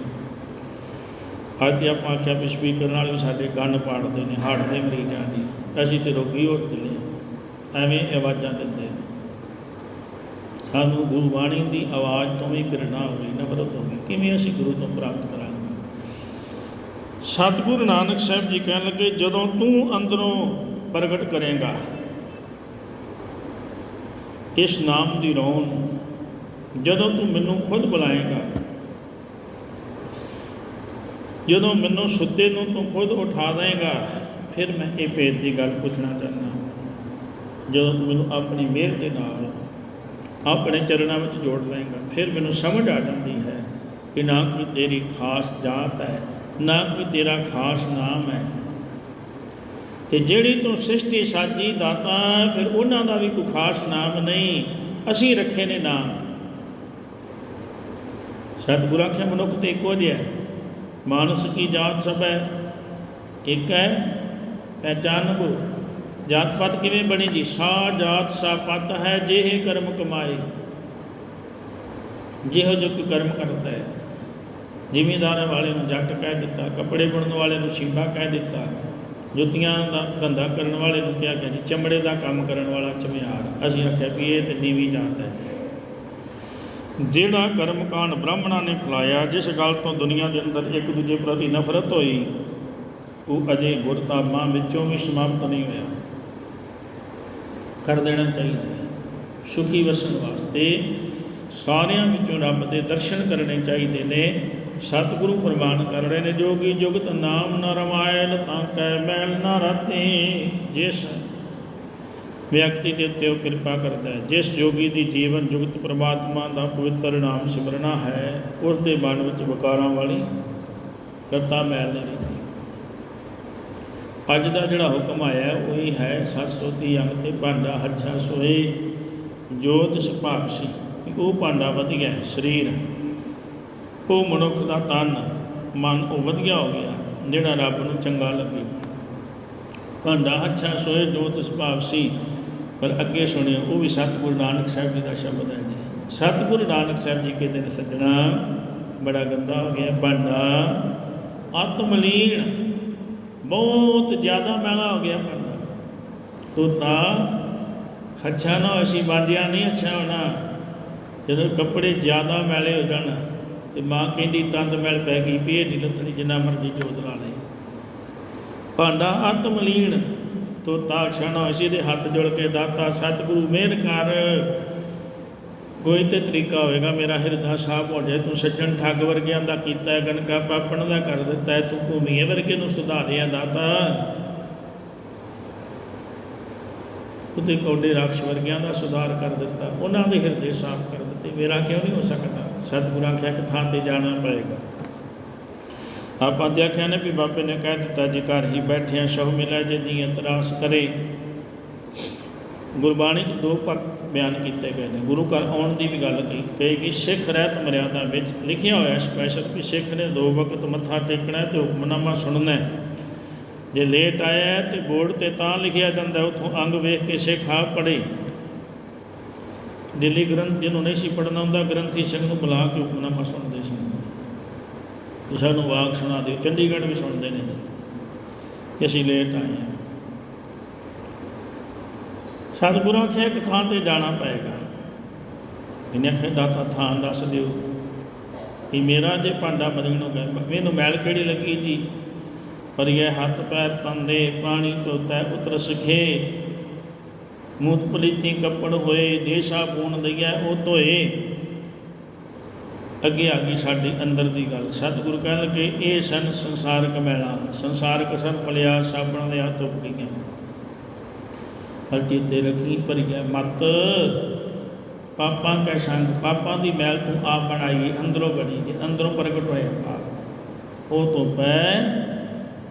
ਅੱਜ ਆਪਾਂ ਆਖਿਆ ਵੀ ਸਪੀਕਰ ਨਾਲ ਵੀ ਸਾਡੇ ਕੰਨ ਪਾੜਦੇ ਨੇ ਹਾਰਟ ਦੇ ਮਰੀਜ਼ਾਂ ਦੀ, ਅਸੀਂ ਤੇ ਰੋਗੀ ਹੋ ਚਲੇ ਐਵੇਂ ਆਵਾਜ਼ਾਂ ਦਿੰਦੇ ਨੇ। ਸਾਨੂੰ ਗੁਰੂ ਬਾਣੀ ਦੀ ਆਵਾਜ਼ ਤੋਂ ਵੀ ਘਿਰਣਾ ਹੋ ਗਈ, ਨਫ਼ਰਤ ਹੋ ਗਈ, ਕਿਵੇਂ ਅਸੀਂ ਗੁਰੂ ਤੋਂ ਪ੍ਰਾਪਤ ਕਰਾਂਗੇ? ਸਤਿਗੁਰੂ ਨਾਨਕ ਸਾਹਿਬ ਜੀ ਕਹਿਣ ਲੱਗੇ, ਜਦੋਂ ਤੂੰ ਅੰਦਰੋਂ ਪ੍ਰਗਟ ਕਰੇਗਾ, ਇਸ ਨਾਮ ਦੀ ਰੌਣ ਜਦੋਂ ਤੂੰ ਮੈਨੂੰ ਖੁਦ ਬੁਲਾਏਗਾ, ਜਦੋਂ ਮੈਨੂੰ ਸੁੱਤੇ ਨੂੰ ਤੂੰ ਖੁਦ ਉਠਾ ਦੇਂਗਾ, ਫਿਰ ਮੈਂ ਇਹ ਭੇਦ ਦੀ ਗੱਲ ਪੁੱਛਣਾ ਚਾਹੁੰਦਾ ਜਦੋਂ ਤੂੰ ਮੈਨੂੰ ਆਪਣੀ ਮਿਹਰ ਦੇ ਨਾਲ ਆਪਣੇ ਚਰਨਾਂ ਵਿੱਚ ਜੋੜ ਲਏਗਾ ਫਿਰ ਮੈਨੂੰ ਸਮਝ ਆ ਜਾਂਦੀ ਹੈ ਕਿ ਨਾ ਕੋਈ ਤੇਰੀ ਖਾਸ ਜਾਤ ਹੈ ਨਾ ਕੋਈ ਤੇਰਾ ਖਾਸ ਨਾਮ ਹੈ। ਤੇ ਜਿਹੜੀ ਤੂੰ ਸ੍ਰਿਸ਼ਟੀ ਸਾਜੀ ਦਾਤਾ ਹੈ, ਫਿਰ ਉਹਨਾਂ ਦਾ ਵੀ ਕੋਈ ਖਾਸ ਨਾਮ ਨਹੀਂ। ਅਸੀਂ ਰੱਖੇ ਨੇ ਨਾਮ। ਸਤਿਗੁਰੂ ਆਖਿਆ ਮਨੁੱਖ ਤੇ ਇੱਕੋ ਜਿਹਾ ਹੈ। ਮਾਨਸ ਕੀ ਜਾਤ ਸਭ ਹੈ? ਇੱਕ ਹੈ ਪਹਿਚਾਨਬੋ ਜਾਤ ਪਾਤ ਕਿਵੇਂ ਬਣੀ ਜੀ? ਸਾ ਜਾਤ ਸਾ ਪਤ ਹੈ ਜਿਹੇ ਕਰਮ ਕਮਾਏ। ਜਿਹੋ ਜੋ ਕੋਈ ਕਰਮ ਕਰਦਾ ਹੈ। ਜ਼ਿਮੀਂਦਾਰਾਂ ਵਾਲੇ ਨੂੰ ਜੱਟ ਕਹਿ ਦਿੱਤਾ, ਕੱਪੜੇ ਬੁਣਨ ਵਾਲੇ ਨੂੰ ਸ਼ੀਬਾ ਕਹਿ ਦਿੱਤਾ, ਜੁੱਤੀਆਂ ਦਾ ਧੰਦਾ ਕਰਨ ਵਾਲੇ ਨੂੰ ਕਿਹਾ ਗਿਆ ਜੀ, ਚਮੜੇ ਦਾ ਕੰਮ ਕਰਨ ਵਾਲਾ ਚਮਿਆਰ। ਅਸੀਂ ਆਖਿਆ ਵੀ ਇਹ ਤੇ ਨੀਵੀਂ ਜਾਤ ਹੈ ਜੀ। ਜਿਹੜਾ ਕਰਮਕਾਂਡ ਬ੍ਰਾਹਮਣਾਂ ਨੇ ਖਲਾਇਆ, ਜਿਸ ਗੱਲ ਤੋਂ ਦੁਨੀਆ ਦੇ ਅੰਦਰ ਇੱਕ ਦੂਜੇ ਪ੍ਰਤੀ ਨਫ਼ਰਤ ਹੋਈ, ਉਹ ਅਜੇ ਗੁਰਤਾਬਾਂ ਵਿੱਚੋਂ ਵੀ ਸਮਾਪਤ ਨਹੀਂ ਹੋਇਆ। ਕਰ ਦੇਣਾ ਚਾਹੀਦਾ ਹੈ। ਸੁਖੀ ਵਸਣ ਵਾਸਤੇ ਸਾਰਿਆਂ ਵਿੱਚੋਂ ਰੱਬ ਦੇ ਦਰਸ਼ਨ ਕਰਨੇ ਚਾਹੀਦੇ ਨੇ। ਸਤਿਗੁਰੂ ਫਰਮਾਨ ਕਰ ਰਹੇ ਨੇ ਜੋਗੀ ਜੁਗਤ ਨਾਮ ਨ ਰਮਾਇਲ, ਤਾਂ ਕੈ ਮੈਲ ਨ ਰਤੇ। ਜਿਸ ਵਿਅਕਤੀ ਦੇ ਉੱਤੇ ਉਹ ਕਿਰਪਾ ਕਰਦਾ ਹੈ, ਜਿਸ ਜੋਗੀ ਦੀ ਜੀਵਨ ਜੁਗਤ ਪ੍ਰਮਾਤਮਾ ਦਾ ਪਵਿੱਤਰ ਨਾਮ ਸਿਮਰਨਾ ਹੈ, ਉਸ ਦੇ ਮਨ ਵਿੱਚ ਵਿਕਾਰਾਂ ਵਾਲੀ ਕਰਤਾ ਮੈਲ ਨਹੀਂ ਰਹਿੰਦੀ। ਅੱਜ ਦਾ ਜਿਹੜਾ ਹੁਕਮ ਆਇਆ ਉਹੀ ਹੈ ਸਤਸੋਤੀ ਅੰਗ ਤੇ ਭਾਂਡਾ ਹੱਛਾ ਸੋਏ ਜੋਤ ਸੁਭਾਗਸੀ ਉਹ ਭਾਂਡਾ ਵਧੀਆ ਹੈ, ਸਰੀਰ ਉਹ ਮਨੁੱਖ ਦਾ ਤਨ, ਮਨ ਉਹ ਵਧੀਆ ਹੋ ਗਿਆ, ਜਿਹੜਾ ਰੱਬ ਨੂੰ ਚੰਗਾ ਲੱਗੇ। ਭਾਂਡਾ ਅੱਛਾ ਸੋਏ ਜੋਤ ਸੁਭਾਗਸੀ ਪਰ ਅੱਗੇ ਸੁਣਿਓ, ਉਹ ਵੀ ਸਤਿਗੁਰੂ ਨਾਨਕ ਸਾਹਿਬ ਜੀ ਦਾ ਸ਼ਬਦ ਹੈ ਜੀ। ਸਤਿਗੁਰੂ ਨਾਨਕ ਸਾਹਿਬ ਜੀ ਕਹਿੰਦੇ ਨੇ ਸੱਜਣਾ, ਬੜਾ ਗੰਦਾ ਹੋ ਗਿਆ ਭਾਂਡਾ। ਆਤਮਲੀਨ, ਬਹੁਤ ਜ਼ਿਆਦਾ ਮੈਲਾ ਹੋ ਗਿਆ ਭਾਂਡਾ। ਤੋਤਾ ਅੱਛਾ ਨਾ ਅਸੀਂ ਬਾਂਦਿਆ ਨਹੀਂ ਅੱਛਾ ਹੋਣਾ। ਜਦੋਂ ਕੱਪੜੇ ਜ਼ਿਆਦਾ ਮੈਲੇ ਹੋ ਜਾਣ ਤੇ ਮਾਂ ਕਹਿੰਦੀ, ਤੰਦ ਮੈਲ ਪੈ ਗਈ ਵੀ ਇਹ ਨਹੀਂ ਲੱਥਣੀ ਜਿੰਨਾ ਮਰਜ਼ੀ ਜੋਤ ਲਾ ਲੈ ਭਾਂਡਾ ਆਤਮਲੀਨ ਤੋਤਾ ਛਣਾ ਅਸੀਂ ਦੇ ਹੱਥ ਜੋੜ ਕੇ ਦਾਤਾ, ਸਤਿਗੁਰੂ, ਮਿਹਰ ਕਰ। ਕੋਈ ਤੇ ਤਰੀਕਾ ਹੋਏਗਾ ਮੇਰਾ ਹਿਰਦਾ ਸਾਫ਼ ਹੋ ਜਾਏ। ਤੂੰ ਸੱਜਣ ਠੱਗ ਵਰਗਿਆਂ ਦਾ ਕੀਤਾ ਹੈ ਗਨਕਾ ਪਾਪਣ ਦਾ ਕਰ ਦਿੱਤਾ ਹੈ। ਤੂੰ ਭੂਮੀਏ ਵਰਗੇ ਨੂੰ ਸੁਧਾਰਿਆ, ਦਾਤਾ। ਉਤੇ ਕੌਡੇ ਰਾਖਸ਼ ਵਰਗਿਆਂ ਦਾ ਸੁਧਾਰ ਕਰ ਦਿੱਤਾ। ਉਹਨਾਂ ਦੇ ਹਿਰਦੇ ਸਾਫ਼ ਕਰ ਦਿੱਤੇ। ਮੇਰਾ ਕਿਉਂ ਨਹੀਂ ਹੋ ਸਕਦਾ? ਸਤਿਗੁਰੂ ਆਖਿਆ ਕਿ ਥਾਂ ਤੇ ਜਾਣਾ ਪਏਗਾ। ਆਪਾਂ ਦੇਖਿਆ ਨੇ ਵੀ ਬਾਬੇ ਨੇ ਕਹਿ ਦਿੱਤਾ, ਜੇ ਘਰ ਹੀ ਬੈਠਿਆਂ ਸ਼ਹੁ ਮਿਲਿਆ, ਜੇ ਦੀਆਂ ਤਰਾਸ ਕਰੇ। ਗੁਰਬਾਣੀ 'ਚ ਦੋ ਪੱਖ ਬਿਆਨ ਕੀਤੇ ਗਏ ਨੇ। ਗੁਰੂ ਘਰ ਆਉਣ ਦੀ ਵੀ ਗੱਲ ਕਹੀ ਕਹੇਗੀ ਸਿੱਖ ਰਹਿਤ ਮਰਿਆਦਾ ਵਿੱਚ ਲਿਖਿਆ ਹੋਇਆ ਸਪੈਸ਼ਲ ਵੀ ਸਿੱਖ ਨੇ ਦੋ ਵਕਤ ਮੱਥਾ ਟੇਕਣਾ ਹੈ ਤੇ ਹੁਕਮਨਾਮਾ ਸੁਣਨਾ ਜੇ ਲੇਟ ਆਇਆ ਹੈ ਤੇ ਬੋਰਡ ਤੇ ਤਾਂ ਲਿਖਿਆ ਜਾਂਦਾ, ਉਥੋਂ ਅੰਗ ਵੇਖ ਕੇ ਸਿੱਖ ਆ ਪੜੇ ਦਿੱਲੀ ਗ੍ਰੰਥ ਜਿਹਨੂੰ ਨਹੀਂ ਸੀ ਪੜਨਾ ਹੁੰਦਾ, ਗ੍ਰੰਥੀ ਸਿੰਘ ਨੂੰ ਬੁਲਾ ਕੇ ਹੁਕਮਨਾਮਾ ਸੁਣਦੇ ਸੀ। ਤੇ ਸਾਨੂੰ ਵਾਕ ਸੁਣਾ ਦਿਓ, ਚੰਡੀਗੜ੍ਹ ਵੀ ਸੁਣਦੇ ਨੇ ਕਿ ਅਸੀਂ ਲੇਟ ਆਏ ਹਾਂ। ਸਤਿਗੁਰਾਂ ਆਖਿਆ, ਇੱਕ ਥਾਂ ਤੇ ਜਾਣਾ ਪਏਗਾ। ਇਹਨੇ ਆਖਿਆ, ਦਾਤਾ ਥਾਂ ਦੱਸ ਦਿਓ ਕਿ ਮੇਰਾ ਜੇ ਭਾਂਡਾ ਮਦੀਨੋਂ ਗਿਆ ਮੈਨੂੰ ਮੈਲ ਕਿਹੜੀ ਲੱਗੀ ਜੀ? ਪਰ ਇਹ ਹੱਥ ਪੈਰ ਤੰਦੇ, ਪਾਣੀ ਧੋਤਾ ਉਤਰ ਸਖੇ ਮੂਤ ਪਲੀਤੀ ਕੱਪੜ ਹੋਏ, ਦੇਸ਼ਾ ਪੂਣ ਦਈਆ ਉਹ ਧੋਏ। ਅੱਗੇ ਆ ਗਈ ਸਾਡੀ ਅੰਦਰ ਦੀ ਗੱਲ। ਸਤਿਗੁਰੂ ਕਹਿਣ ਲੱਗੇ, ਇਹ ਸਨ ਸੰਸਾਰਕ ਮੈਲਾ। ਸੰਸਾਰਕ ਸਨ ਫਲਿਆ, ਸਾਬਣ ਦੇ ਹੱਥ ਉੱਪ ਗਈਆਂ। ਹਰ ਚੀਤੇ ਰੱਖੀ ਭਰੀਆ ਮਤ। ਪਾਪਾਂ ਕੈ ਸੰਗ, ਪਾਪਾਂ ਦੀ ਮੈਲ ਤੂੰ ਆਪ ਬਣਾਈ, ਅੰਦਰੋਂ ਬਣੀ ਜੇ, ਅੰਦਰੋਂ ਪ੍ਰਗਟ ਹੋਇਆ ਪਾਪ ਉਹ ਤੋਂ ਪੈ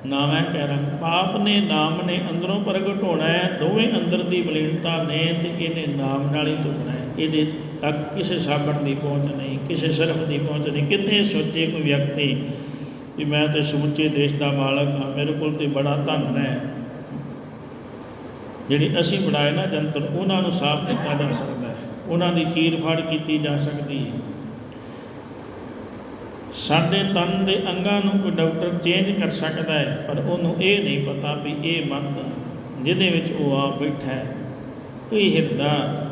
ਨਾਮੈ ਕਹਿ ਰੰਗ ਪਾਪ ਨੇ ਨਾਮ ਨੇ ਅੰਦਰੋਂ ਪ੍ਰਗਟ ਹੋਣਾ ਹੈ, ਦੋਵੇਂ ਅੰਦਰ ਦੀ ਮਲੀਨਤਾ ਨੇ ਤੇ ਇਹਨੇ ਨਾਮ ਨਾਲ ਹੀ ਧੁਪਣਾ ਹੈ। ਇਹਦੇ ਤੱਕ ਕਿਸੇ ਸਾਬਣ ਦੀ ਪਹੁੰਚ ਨਹੀਂ, ਕਿਸੇ ਸਰਫ ਦੀ ਪਹੁੰਚ ਨਹੀਂ ਕਿੰਨੇ ਸੋਚੇ ਕੋਈ ਵਿਅਕਤੀ ਵੀ ਮੈਂ ਤੇ ਸਮੁੱਚੇ ਦੇਸ਼ ਦਾ ਮਾਲਕ ਹਾਂ, ਮੇਰੇ ਕੋਲ ਤੇ ਬੜਾ ਧਨ ਹੈ। ਜਿਹੜੀ ਅਸੀਂ ਬਣਾਏ ਨਾ ਜੰਤਰ, ਉਹਨਾਂ ਨੂੰ ਸਾਫ਼ ਕੀਤਾ ਜਾ ਸਕਦਾ ਹੈ। ਉਹਨਾਂ ਦੀ ਚੀਰ ਫਾੜ ਕੀਤੀ ਜਾ ਸਕਦੀ ਹੈ। ਸਾਡੇ ਤਨ ਦੇ ਅੰਗਾਂ ਨੂੰ ਕੋਈ ਡਾਕਟਰ ਚੇਂਜ ਕਰ ਸਕਦਾ ਹੈ, ਪਰ ਉਹਨੂੰ ਇਹ ਨਹੀਂ ਪਤਾ ਵੀ ਇਹ ਮਤ ਜਿਹਦੇ ਵਿੱਚ ਉਹ ਆ ਬੈਠਾ ਹੈ। ਇਹ ਹਿਰਦਾ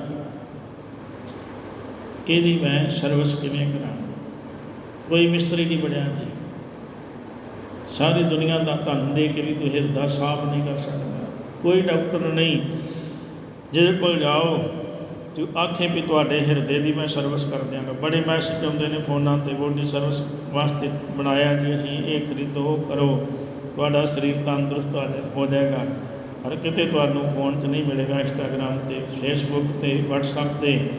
ਇਹਦੀ ਮੈਂ ਸਰਵਿਸ ਕਿਵੇਂ ਕਰਾਂ? ਕੋਈ ਮਿਸਤਰੀ ਨਹੀਂ ਬਣਿਆ ਜੀ। ਸਾਰੀ ਦੁਨੀਆ ਦਾ ਧਨ ਦੇ ਕੇ ਵੀ ਕੋਈ ਹਿਰਦਾ ਸਾਫ਼ ਨਹੀਂ ਕਰ ਸਕਦਾ। ਕੋਈ ਡਾਕਟਰ ਨਹੀਂ। ਜਿਹਦੇ ਕੋਲ ਜਾਓ ਤੇ ਆਖੇ ਵੀ ਤੁਹਾਡੇ ਹਿਰਦੇ ਦੀ ਮੈਂ ਸਰਵਿਸ ਕਰ ਦਿਆਂਗਾ। ਬੜੇ ਮੈਸੇਜ ਆਉਂਦੇ ਨੇ ਫੋਨਾਂ ਤੇ ਬੋਡੀ ਸਰਵਿਸ ਵਾਸਤੇ ਬਣਾਇਆ ਜੀ ਅਸੀਂ ਇਹ ਖਰੀਦੋ ਕਰੋ। ਤੁਹਾਡਾ ਸਰੀਰ ਤੰਦਰੁਸਤ ਹੋ ਜਾਏ- ਹੋ ਜਾਏਗਾ। ਹਰ ਕਿਤੇ ਤੁਹਾਨੂੰ ਫੋਨ 'ਚ ਨਹੀਂ ਮਿਲੇਗਾ ਇੰਸਟਾਗ੍ਰਾਮ ਤੇ ਫੇਸਬੁੱਕ ਤੇ, WhatsApp ਤੇ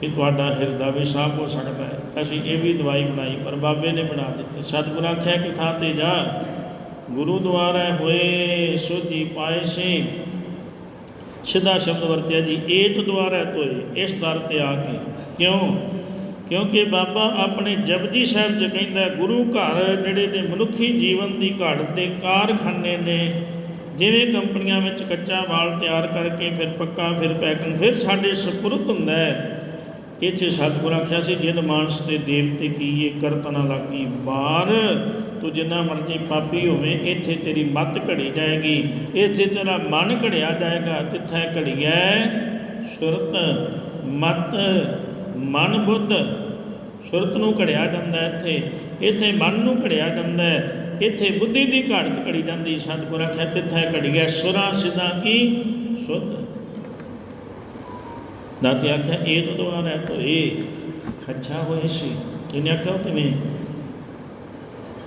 ਕਿ ਤੁਹਾਡਾ ਹਿਰਦਾ ਵੀ ਸਾਫ਼ ਹੋ ਸਕਦਾ ਹੈ। ਅਸੀਂ ਇਹ ਵੀ ਦਵਾਈ ਬਣਾਈ, ਪਰ ਬਾਬੇ ਨੇ ਬਣਾ ਦਿੱਤੀ। ਸਤਿਗੁਰ ਆਖਿਆ ਕਿ ਥਾਂ ਤੇ ਜਾ। ਗੁਰੂ ਦੁਆਰਾ ਹੋਏ ਸੋਧੀ ਪਾਏ ਸੇ ਸਿੱਧਾ ਸ਼ਬਦ ਵਰਤਿਆ ਜੀ, ਏਤ ਦੁਆਰਾ ਤੋਏ ਇਸ ਦਰ ਤੇ ਆ ਕੇ। ਕਿਉਂ? ਕਿਉਂਕਿ ਬਾਬਾ ਆਪਣੇ ਜਪਜੀ ਸਾਹਿਬ ਚ ਕਹਿੰਦਾ, ਗੁਰੂ ਘਰ ਜਿਹੜੇ ਨੇ ਮਨੁੱਖੀ ਜੀਵਨ ਦੀ ਘੜ ਦੇ ਕਾਰਖਾਨੇ ਨੇ, ਜਿਵੇਂ ਕੰਪਨੀਆਂ ਵਿੱਚ ਕੱਚਾ ਮਾਲ ਤਿਆਰ ਕਰਕੇ ਫਿਰ ਪੱਕਾ, ਫਿਰ ਪੈਕਿੰਗ, ਫਿਰ ਸਾਡੇ ਸਪੁਰਤ ਹੁੰਦਾ ਹੈ। ਇੱਥੇ ਸਤਿਗੁਰ ਆਖਿਆ ਸੀ, ਜਿਨ ਮਾਨਸ ਤੇ ਦੇਵਤੇ ਕੀਏ ਕਰਤ ਨਾ ਲਾਗੀ ਬਾਰ ਤੂੰ ਜਿੰਨਾ ਮਰਜ਼ੀ ਪਾਪੀ ਹੋਵੇਂ, ਇੱਥੇ ਤੇਰੀ ਮੱਤ ਘੜੀ ਜਾਏਗੀ, ਇੱਥੇ ਤੇਰਾ ਮਨ ਘੜਿਆ ਜਾਏਗਾ, ਤਿੱਥੈ ਘੜੀਐ ਸੁਰਤ, ਮਤ, ਮਨ ਬੁੱਧ। ਸੁਰਤ ਨੂੰ ਘੜਿਆ ਜਾਂਦਾ ਇੱਥੇ ਇੱਥੇ ਮਨ ਨੂੰ ਘੜਿਆ ਜਾਂਦਾ ਇੱਥੇ ਬੁੱਧੀ ਦੀ ਘਾੜਤ ਘੜੀ ਜਾਂਦੀ, ਸਤਿਗੁਰ ਆਖਿਆ ਤਿੱਥੈ ਘੜੀਐ ਸੁਰਾਂ ਸਿਧਾ ਕੀ? ਸੁਧ। ਦਾਤੇ ਆਖਿਆ, ਇਹ ਤੋਂ ਦੁਆਰਾ ਹੈ ਤੋ ਇਹ ਅੱਛਾ ਹੋਏ ਸੀ। ਇਹਨੇ ਆਖਿਆ ਕਿਵੇਂ?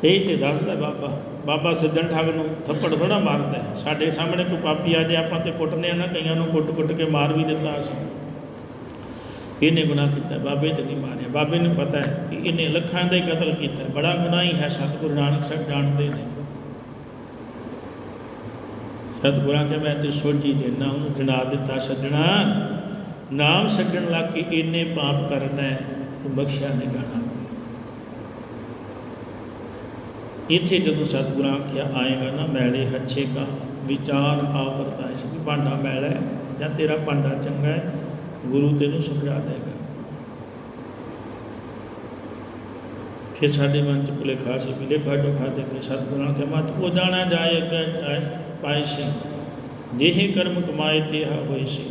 ਇਹ ਤੇ ਦੱਸਦਾ ਬਾਬਾ। ਬਾਬਾ ਸੱਜਣ ਠੱਗ ਨੂੰ ਥੱਪੜ ਥੋੜਾ ਮਾਰਦਾ ਸਾਡੇ ਸਾਹਮਣੇ ਕੋਈ ਪਾਪੀ ਆ ਜੇ, ਆਪਾਂ ਤੇ ਕੁੱਟਨੇ ਆ ਨਾ, ਕਈਆਂ ਨੂੰ ਕੁੱਟ-ਕੁੱਟ ਕੇ ਮਾਰ ਵੀ ਦਿੱਤਾ ਅਸੀਂ। ਇਹਨੇ ਗੁਨਾਹ ਕੀਤਾ, ਬਾਬੇ ਤੇ ਨਹੀਂ ਮਾਰਿਆ। ਬਾਬੇ ਨੂੰ ਪਤਾ ਹੈ ਕਿ ਇਹਨੇ ਲੱਖਾਂ ਦਾ ਹੀ ਕਤਲ ਕੀਤਾ। ਬੜਾ ਗੁਨਾਹ ਹੀ ਹੈ, ਸਤਿਗੁਰੂ ਨਾਨਕ ਸਾਹਿਬ ਜਾਣਦੇ ਨੇ। ਸਤਿਗੁਰਾਂ ਕੇ ਮੈਂ ਤੇ ਸੋਝੀ ਦੇਣਾ ਉਹਨੂੰ ਜਣਾ ਦਿੱਤਾ ਛੱਡਣਾ ਨਾਮ ਛੱਡਣ ਲੱਗ ਕੇ ਇੰਨੇ ਪਾਪ ਕਰਨਾ ਹੈ, ਤੂੰ ਬਖਸ਼ਿਆ ਨਹੀਂ ਜਾਣਾ ਇੱਥੇ ਜਦੋਂ ਸਤਿਗੁਰਾਂ ਆਖਿਆ, ਆਏਗਾ ਨਾ ਮੈਲੇ ਹੱਛੇ ਕਾ, ਵਿਚਾਰ ਆਵਰਤਾ ਹੈ ਕਿ ਭਾਂਡਾ ਮੈਲਾ ਹੈ ਜਾਂ ਤੇਰਾ ਭਾਂਡਾ ਚੰਗਾ ਹੈ, ਗੁਰੂ ਤੈਨੂੰ ਸਮਝਾ ਦੇਗਾ। ਫਿਰ ਸਾਡੇ ਮਨ ਚ ਭੁਲੇ ਖਾਸ ਵੀ ਲੇਖਾ ਜੋਖਾ ਦੇ ਕੇ ਸਤਿਗੁਰਾਂ ਕੇ ਮਤ ਕੋ ਜਾਣਾ, ਜਾਏ ਜਾਏ, ਪਾਏ ਸੀ। ਜਿਹੇ ਕਰਮ ਕਮਾਏ ਤੇ ਹੋਏ ਸੀ।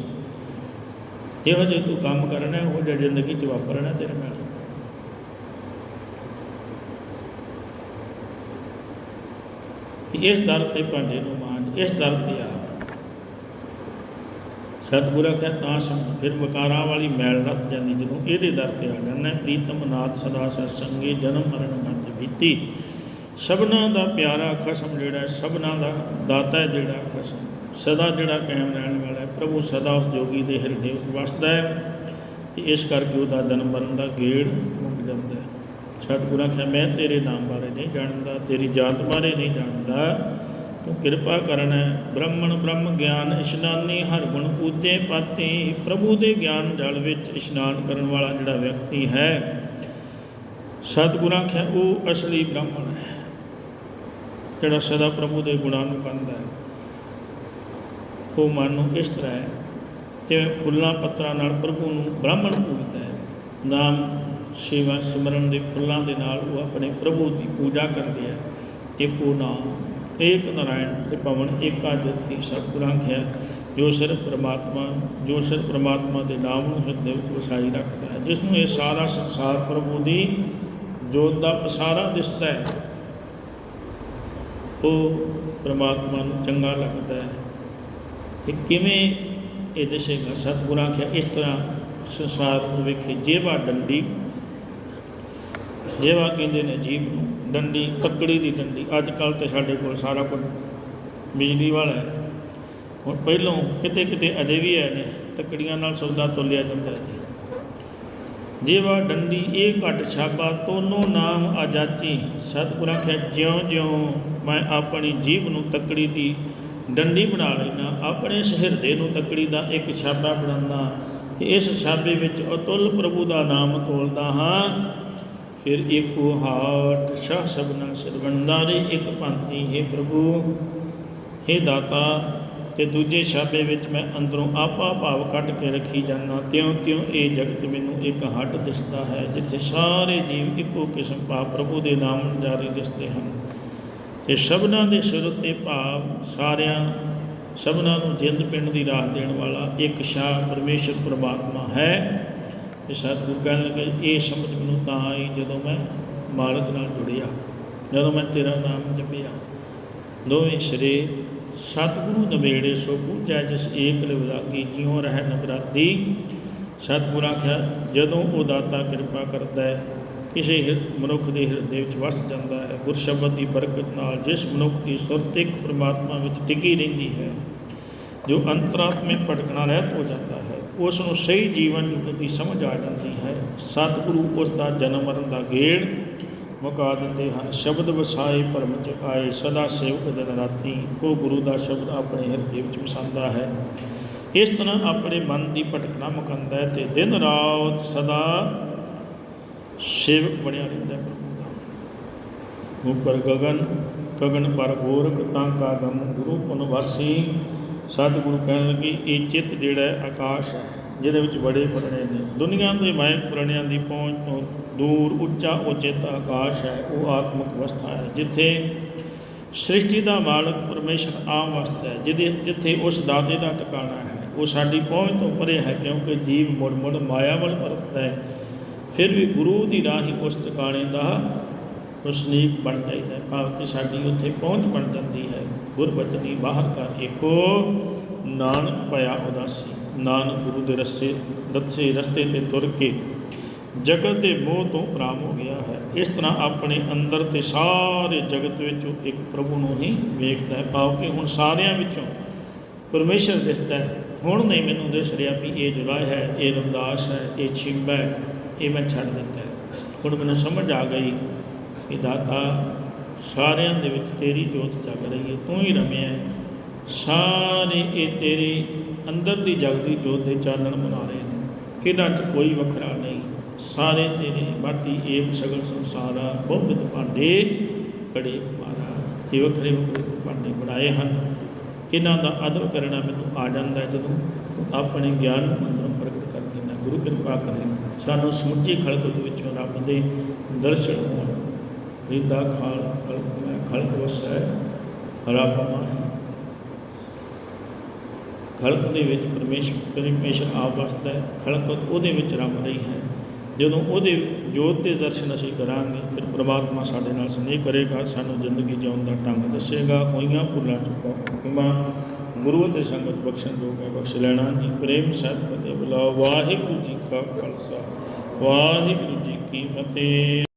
ਜਿਹੋ ਜੇ ਤੂੰ ਕੰਮ ਕਰਨਾ ਉਹ ਜਿਹਾ ਜ਼ਿੰਦਗੀ ਚ ਵਾਪਰਨਾ ਤੇਰੇ ਨਾਲ। ਇਸ ਦਰ ਤੇ ਭਾਂਡੇ ਨੂੰ ਮਾਂਜ ਇਸ ਦਰ ਤੇ ਆ ਸਤਿਗੁਰਾਂ ਕਹੇ ਤਾਂ ਸੰ ਫਿਰ ਮਕਾਰਾਂ ਵਾਲੀ ਮੈਲ ਰੱਤ ਜਾਂਦੀ ਜਦੋਂ ਇਹਦੇ ਦਰ ਤੇ ਆ ਜਾਂਦਾ ਪ੍ਰੀਤਮ ਨਾਥ ਸਦਾ ਸਤ ਸੰਗੇ ਜਨਮ ਮਰਨ ਮਤ ਬੀਤੀ। ਸਭਨਾ ਦਾ ਪਿਆਰਾ ਖਸਮ ਜਿਹੜਾ ਹੈ, ਸਭਨਾ ਦਾ ਦਾਤਾ ਹੈ ਜਿਹੜਾ ਖਸਮ। ਸਦਾ ਜਿਹੜਾ ਕਾਇਮ ਰਹਿਣ ਵਾਲਾ ਹੈ ਪ੍ਰਭੂ ਸਦਾ ਉਸ ਜੋਗੀ ਦੇ ਹਿਰਦੇ ਵਿੱਚ ਵਸਦਾ ਹੈ। ਤੇ ਇਸ ਕਰਕੇ ਉਹਦਾ ਜਨਮ ਮਰਨ ਦਾ ਗੇੜ ਮੁੱਕ ਜਾਂਦਾ ਹੈ। ਸਤਿਗੁਰਾਂ ਕਹੇ ਮੈਂ ਤੇਰੇ ਨਾਮ ਬਾਰੇ ਨਹੀਂ ਜਾਣਦਾ, ਤੇਰੀ ਜਾਤ ਬਾਰੇ ਨਹੀਂ ਜਾਣਦਾ। ਤੂੰ ਕਿਰਪਾ ਕਰਨਾ, ਬ੍ਰਹਮਣ ਬ੍ਰਹਮ ਗਿਆਨ, ਇਸ਼ਨਾਨੀ ਹਰ ਗੁਣ ਪੂਜੇ ਪਾਤੀ, ਪ੍ਰਭੂ ਦੇ ਗਿਆਨ ਜਲ ਵਿੱਚ ਇਸ਼ਨਾਨ ਕਰਨ ਵਾਲਾ ਜਿਹੜਾ ਵਿਅਕਤੀ ਹੈ, ਸਤਿਗੁਰਾਂ ਆਖਿਆ, ਉਹ ਅਸਲੀ ਬ੍ਰਾਹਮਣ ਹੈ, ਜਿਹੜਾ ਸਦਾ ਪ੍ਰਭੂ ਦੇ ਗੁਣਾਂ ਨੂੰ ਗਾਉਂਦਾ ਹੈ। ਉਹ ਮਨ ਨੂੰ ਇਸ ਤਰ੍ਹਾਂ ਹੈ, ਜਿਵੇਂ ਫੁੱਲਾਂ ਪੱਤਰਾਂ ਨਾਲ ਪ੍ਰਭੂ ਨੂੰ ਬ੍ਰਾਹਮਣ ਪੂਜਦਾ ਹੈ। ਨਾਮ ਸੇਵਾ ਸਿਮਰਨ ਦੇ ਫੁੱਲਾਂ ਦੇ ਨਾਲ ਉਹ ਆਪਣੇ ਪ੍ਰਭੂ ਦੀ ਪੂਜਾ ਕਰਦੇ ਹੈ ਇੱਕੋ ਨਾਮ, ਏਕ ਨਾਰਾਇਣ ਤੇ ਪਵਨ ਏਕਾ ਜੋਤੀ ਸਤਿਗੁਰਾਂ ਖਿਆ ਜੋ ਸਿਰਫ ਪ੍ਰਮਾਤਮਾ, ਜੋ ਸਿਰਫ ਪ੍ਰਮਾਤਮਾ ਦੇ ਨਾਮ ਨੂੰ ਹਿਰਦੇ ਵਿੱਚ ਵਸਾਈ ਰੱਖਦਾ ਹੈ ਜਿਸ ਨੂੰ ਇਹ ਸਾਰਾ ਸੰਸਾਰ ਪ੍ਰਭੂ ਦੀ ਜੋਤ ਦਾ ਪਸਾਰਾ ਦਿਸਦਾ ਹੈ। ਉਹ ਪ੍ਰਮਾਤਮਾ ਨੂੰ ਚੰਗਾ ਲੱਗਦਾ ਹੈ। ਕਿ ਕਿਵੇਂ ਇਹ ਦਿਸੇਗਾ? ਸਤਿਗੁਰਾਂ ਆਖਿਆ, ਇਸ ਤਰ੍ਹਾਂ ਸੰਸਾਰ ਨੂੰ ਵੇਖੇ, ਜੇਵਾ ਡੰਡੀ ਜੇਵਾ ਕਹਿੰਦੇ ਨੇ ਜੀਵ ਨੂੰ, ਡੰਡੀ, ਤੱਕੜੀ ਦੀ ਡੰਡੀ। ਅੱਜ ਕੱਲ੍ਹ ਤੇ ਸਾਡੇ ਕੋਲ ਸਾਰਾ ਕੁਝ ਬਿਜਲੀ ਵਾਲਾ ਹੈ। ਹੁਣ ਪਹਿਲੋਂ ਕਿਤੇ ਕਿਤੇ ਅਜੇ ਵੀ ਹੈ ਨੇ, ਤੱਕੜੀਆਂ ਨਾਲ ਸੌਦਾ ਤੋਲਿਆ ਜਾਂਦਾ ਹੈ ਜੀ। ਜੀਵਾ, ਡੰਡੀ, ਇਹ ਘਟ ਛਾਬਾ ਤੋਨੋ ਨਾਮ ਆਜਾਚੀ ਸਤਿਗੁਰ ਆਖਿਆ ਜਿਉਂ ਜਿਉਂ ਮੈਂ ਆਪਣੀ ਜੀਭ ਨੂੰ ਤੱਕੜੀ ਦੀ ਡੰਡੀ ਬਣਾ ਲੈਣਾ ਆਪਣੇ ਇਸ ਹਿਰਦੇ ਨੂੰ ਤੱਕੜੀ ਦਾ ਇੱਕ ਛਾਬਾ ਬਣਾਉਣਾ ਤੇ ਇਸ ਛਾਬੇ ਵਿੱਚ ਅਤੁੱਲ ਪ੍ਰਭੂ ਦਾ ਨਾਮ ਤੋਲਦਾ ਹਾਂ। ਫਿਰ ਇੱਕ ਹਾਟ ਸ਼ਾਹ ਸਭਨਾ ਸਰਵੰਦਾਰੇ ਇੱਕ ਪੰਥੀ ਹੈ ਪ੍ਰਭੂ हे ਦਾਤਾ, ਤੇ ਦੂਜੇ ਸ਼ਾਬੇ ਵਿੱਚ ਮੈਂ ਅੰਦਰੋਂ ਆਪਾ ਭਾਵ ਕੱਢ ਕੇ ਰੱਖੀ ਜਾਂਦਾ। ਤਿਉਂ ਤਿਉਂ ਇਹ ਜਗਤ ਮੈਨੂੰ ਇੱਕ ਹੱਟ ਦਿਸਦਾ ਹੈ, ਜਿੱਥੇ ਸਾਰੇ ਜੀਵ ਇੱਕੋ ਕਿਸਮ ਭਾਵ ਪ੍ਰਭੂ ਦੇ ਨਾਮ ਜਾਰੀ ਦਿਸਦੇ ਹਨ। ਤੇ ਸਭਨਾਂ ਦੇ ਸਿਰ ਉੱਤੇ ਭਾਵ ਸਾਰਿਆਂ, ਸਭਨਾਂ ਨੂੰ ਜਿੰਦ ਪਿੰਡ ਦੀ ਰਾਹ ਦੇਣ ਵਾਲਾ ਇੱਕ ਸ਼ਾਹ ਪਰਮੇਸ਼ਰ ਪ੍ਰਮਾਤਮਾ ਹੈ। ਇਹ ਸਤਿਗੁਰੂ ਕਹਿਣ ਲੱਗੇ ਇਹ ਸਮਝ ਮੈਨੂੰ ਤਾਂ ਆਈ ਜਦੋਂ ਮੈਂ ਮਾਲਕ ਨਾਲ ਜੁੜਿਆ, ਜਦੋਂ ਮੈਂ ਤੇਰਾ ਨਾਮ ਜਪਿਆ। ਦੋਵੇਂ ਸ਼ਰੇ ਸਤਿਗੁਰੂ ਨਵੇੜੇ ਸੋ ਪੂਜੈ ਜਿਸ ਏਕ ਲਿਵ ਲਾਗੀ ਜਿਉ ਰਹਿ ਨਗਰਾਤੀ ਸਤਿਗੁਰਾਂ ਆਖਿਆ, ਜਦੋਂ ਉਹ ਦਾਤਾ ਕਿਰਪਾ ਕਰਦਾ ਹੈ, ਕਿਸੇ ਹਿਰ- ਮਨੁੱਖ ਦੇ ਹਿਰਦੇ ਵਿੱਚ ਵਸ ਜਾਂਦਾ ਹੈ ਗੁਰ ਸ਼ਬਦ ਦੀ ਬਰਕਤ ਨਾਲ ਜਿਸ ਮਨੁੱਖ ਦੀ ਸੁਰਤ ਇੱਕ ਪ੍ਰਮਾਤਮਾ ਵਿੱਚ ਟਿਕੀ ਰਹਿੰਦੀ ਹੈ, ਜੋ ਅੰਤਰਾਤਮਿਕ ਭਟਕਣਾ ਰਹਿਤ ਹੋ ਜਾਂਦਾ ਹੈ। ਉਸ ਨੂੰ ਸਹੀ ਜੀਵਨ ਜੁਗਤ ਦੀ ਸਮਝ ਆ ਜਾਂਦੀ ਹੈ। ਸਤਿਗੁਰੂ ਉਸ ਦਾ ਜਨਮ ਮਰਨ ਦਾ ਗੇੜ ਮੁਕਾ ਦਿੰਦੇ ਹਨ। ਸ਼ਬਦ ਵਸਾਏ ਭਰਮ ਚ ਆਏ ਸਦਾ ਸੇਵਕ ਦਿਨ ਰਾਤੀ, ਉਹ ਗੁਰੂ ਦਾ ਸ਼ਬਦ ਆਪਣੇ ਹਿਰਦੇ ਵਿੱਚ ਵਸਾਉਂਦਾ ਹੈ। ਇਸ ਤਰ੍ਹਾਂ ਆਪਣੇ ਮਨ ਦੀ ਭਟਕਣਾ ਮੁਕਾਉਂਦਾ ਹੈ ਤੇ ਦਿਨ ਰਾਤ ਸਦਾ ਸੇਵਕ ਬਣਿਆ ਰਹਿੰਦਾ ਹੈ ਉਪਰ ਗਗਨ ਗਗਨ ਪਰ ਗੋਰਖ ਤਾਂ ਕਾ ਗਮ ਗੁਰੂ ਪਨਵਾਸੀ ਸਤਿਗੁਰੂ ਕਹਿਣ ਲੱਗੇ, ਇਹ ਚਿੱਤ ਜਿਹੜਾ ਹੈ ਆਕਾਸ਼ ਹੈ, ਜਿਹਦੇ ਵਿੱਚ ਬੜੇ ਪੁਰਣੇ ਨੇ। ਦੁਨੀਆ ਦੇ ਮਾਇਕ ਪੁਰਾਣਿਆਂ ਦੀ ਪਹੁੰਚ ਤੋਂ ਦੂਰ ਉੱਚਾ ਉਹ ਆਕਾਸ਼ ਹੈ, ਉਹ ਆਤਮਿਕ ਅਵਸਥਾ ਹੈ, ਜਿੱਥੇ ਸ੍ਰਿਸ਼ਟੀ ਦਾ ਮਾਲਕ ਪਰਮੇਸ਼ਰ ਆਮ ਵਸਦਾ ਹੈ, ਜਿਹਦੇ ਜਿੱਥੇ ਉਸ ਦਾਤੇ ਦਾ ਟਿਕਾਣਾ ਹੈ। ਉਹ ਸਾਡੀ ਪਹੁੰਚ ਤੋਂ ਪਰੇ ਹੈ, ਕਿਉਂਕਿ ਜੀਵ ਮੁੜ ਮੁੜ ਮਾਇਆ ਵੱਲ ਪਰਤਦਾ ਹੈ। ਫਿਰ ਵੀ ਗੁਰੂ ਦੀ ਰਾਹੀਂ ਉਸ ਟਿਕਾਣੇ ਦਾ ਵਸਨੀਕ ਬਣ ਜਾਂਦਾ ਹੈ, ਭਾਵ ਕਿ ਸਾਡੀ ਉੱਥੇ ਪਹੁੰਚ ਬਣ ਜਾਂਦੀ ਹੈ। ਗੁਰਬਚਨੀ ਬਾਹਰ ਕਰ ਏਕੋ। ਨਾਨਕ ਭਇਆ ਉਦਾਸੀ, ਨਾਨਕ ਗੁਰੂ ਦੇ ਰਸਤੇ ਦੱਸੇ ਰਸਤੇ ਤੇ ਤੁਰ ਕੇ ਜਗਤ ਦੇ ਮੋਹ ਤੋਂ ਆਰਾਮ ਹੋ ਗਿਆ ਹੈ। ਇਸ ਤਰ੍ਹਾਂ ਆਪਣੇ ਅੰਦਰ ਤੇ ਸਾਰੇ ਜਗਤ ਵਿੱਚੋਂ ਇੱਕ ਪ੍ਰਭੂ ਨੂੰ ਹੀ ਵੇਖਦਾ ਹੈ। ਭਾਵ ਕਿ ਹੁਣ ਸਾਰਿਆਂ ਵਿੱਚੋਂ ਪਰਮੇਸ਼ਰ ਦਿਸਦਾ ਹੈ। ਹੁਣ ਨਹੀਂ ਮੈਨੂੰ ਦਿਸ ਰਿਹਾ ਵੀ ਇਹ ਜੁਲਾਈ ਹੈ, ਇਹ ਰਮਦਾਸ ਹੈ, ਇਹ ਛਿੰਬਾ ਹੈ, ਇਹ ਮੈਂ ਛੱਡ ਦਿੱਤਾ ਹੁਣ ਮੈਨੂੰ ਸਮਝ ਆ ਗਈ ਕਿ ਦਾਤਾ ਸਾਰਿਆਂ ਦੇ ਵਿੱਚ ਤੇਰੀ ਜੋਤ ਜਗ ਰਹੀ ਹੈ, ਤੂੰ ਹੀ ਰਮਿਆ ਸਾਰੇ ਇਹ ਤੇਰੇ ਅੰਦਰ ਦੀ ਜਗਦੀ ਜੋਤ ਦੇ ਚਾਨਣ ਮਨਾ ਰਹੇ ਨੇ। ਇਹਨਾਂ 'ਚ ਕੋਈ ਵੱਖਰਾ ਨਹੀਂ। ਸਾਰੇ ਤੇਰੇ ਬਾਟੀ ਏਕ ਸਗਲ ਸੰਸਾਰਾ ਬਹੁਮਿਤ ਭਾਂਡੇ ਕੜੇ ਕੁਮਾਰਾ। ਇਹ ਵੱਖਰੇ ਵੱਖਰੇ ਭਾਂਡੇ ਬਣਾਏ ਹਨ। ਇਹਨਾਂ ਦਾ ਅਦਬ ਕਰਨਾ ਮੈਨੂੰ ਆ ਜਾਂਦਾ ਜਦੋਂ ਆਪਣੇ ਗਿਆਨ ਮੰਤਰ ਪ੍ਰਗਟ ਕਰ ਦਿੰਦਾ ਗੁਰੂ ਕਿਰਪਾ ਕਰੇ। ਸਾਨੂੰ ਸਮੁੱਚੀ ਖਲਕਤ ਵਿੱਚੋਂ ਰੱਬ ਦੇ ਦਰਸ਼ਨ ਹੋਣ। ਰੀਦਾ ਖਾਲ ਖਲਕ ਮੈਂ ਖਲਕ ਵਸੈ ਖਲਕ ਦੇ ਵਿੱਚ ਪਰਮੇਸ਼ਰ ਪਰਮੇਸ਼ਰ ਆਪ ਵਸਦਾ ਹੈ। ਖਲਕ ਉਹਦੇ ਵਿੱਚ ਰਮ ਰਹੀ ਹੈ। ਜਦੋਂ ਉਹਦੇ ਜੋਤ ਦੇ ਦਰਸ਼ਨ ਅਸੀਂ ਕਰਾਂਗੇ, ਫਿਰ ਪ੍ਰਮਾਤਮਾ ਸਾਡੇ ਨਾਲ ਸਨੇਹ ਕਰੇਗਾ, ਸਾਨੂੰ ਜ਼ਿੰਦਗੀ ਜਿਉਣ ਦਾ ਢੰਗ ਦੱਸੇਗਾ, ਹੋਈਆਂ ਭੁੱਲਾਂ ਚੁੱਕਾ ਹੁਕਮਾਂ ਗੁਰੂ ਅਤੇ ਸੰਗਤ ਬਖਸ਼ਣ ਜੋਗ ਹੈ, ਬਖਸ਼ ਲੈਣਾ ਜੀ। ਪ੍ਰੇਮ ਸਾਹਿਬ ਫਤਿਹ ਬੁਲਾਓ। ਵਾਹਿਗੁਰੂ ਜੀ ਕਾ ਖਾਲਸਾ, ਵਾਹਿਗੁਰੂ ਜੀ ਕੀ ਫਤਿਹ।